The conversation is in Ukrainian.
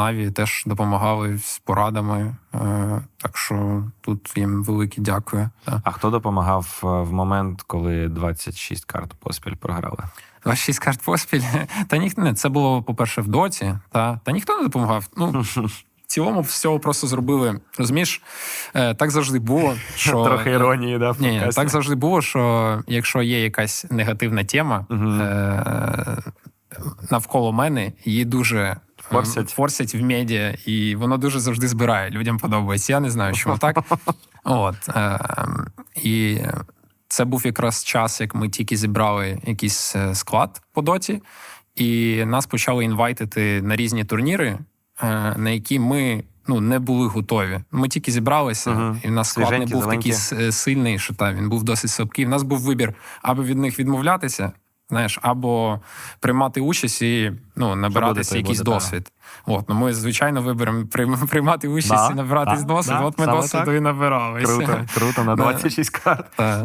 Наві теж допомагали з порадами. Е, Так що тут їм велике дякую. А хто допомагав е, в момент, коли 26 карт поспіль програли? 26 карт поспіль. Та ніхто не це було, по-перше, в доті. Та, та ніхто не допомагав. Ну, в цілому всього просто зробили. Розумієш, е, так завжди було, що Трохи іронії, да, Ні, так завжди було, що якщо є якась негативна тема навколо мене, її дуже Форсять. форсять в медіа, і воно дуже завжди збирає. Людям подобається. Я не знаю, чому так. От, е- і це був якраз час, як ми тільки зібрали якийсь е, склад по доті, і нас почали інвайтити на різні турніри, е, на які ми. Ну, не були готові. Ми тільки зібралися, Мгм. і в нас склад не був зеленькі. такий сильний, що та, він був досить слабкий. У нас був вибір або від них відмовлятися, знаєш, або приймати участь і ну, набиратися якийсь буде, досвід. досвід. От, ну ми, звичайно, виберемо приймати участь Да, і набиратись да, досвід. да, От ми досвіду так. і набиралися. Круто, круто, на 26 карт.